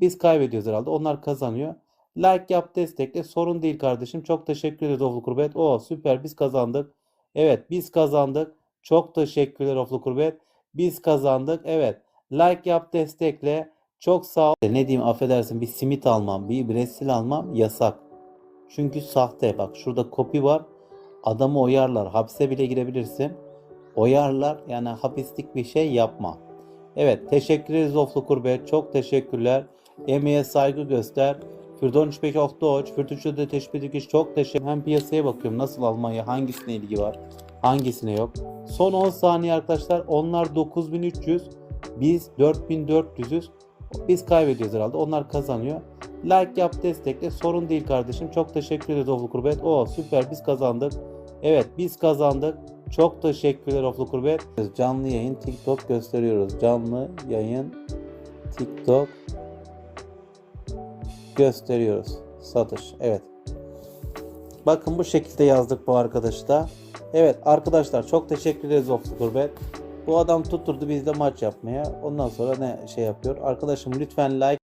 Biz kaybediyoruz herhalde. Onlar kazanıyor. Like yap destekle. Sorun değil kardeşim. Çok teşekkür ederiz Oflu Kurbet. Oo süper biz kazandık. Evet biz kazandık. Çok teşekkürler Oflu Kurbet. Biz kazandık. Evet. Like yap destekle. Çok sağ ol. Ne diyeyim affedersin bir simit almam, bir bresil almam yasak. Çünkü sahte. Bak şurada kopi var. Adamı oyarlar. Hapse bile girebilirsin. Oyarlar. Yani hapislik bir şey yapma. Evet teşekkür ederiz Oflu Kurbet. Çok teşekkürler. Emeğe saygı göster. Für den Sprech auf Deutsch, Schule Teşbih çok teşekkür Hem piyasaya bakıyorum nasıl Almanya, hangisine ilgi var, hangisine yok. Son 10 saniye arkadaşlar. Onlar 9300, biz 4400'üz. Biz kaybediyoruz herhalde. Onlar kazanıyor. Like yap destekle. Sorun değil kardeşim. Çok teşekkür ederiz Oflu Kurbet. Oo süper biz kazandık. Evet biz kazandık. Çok teşekkürler Oflu Kurbet. Canlı yayın TikTok gösteriyoruz. Canlı yayın TikTok gösteriyoruz. Satış. Evet. Bakın bu şekilde yazdık bu arkadaşta. Evet arkadaşlar çok teşekkür ederiz Oflu Kurbet. Bu adam tutturdu bizde maç yapmaya. Ondan sonra ne şey yapıyor? Arkadaşım lütfen like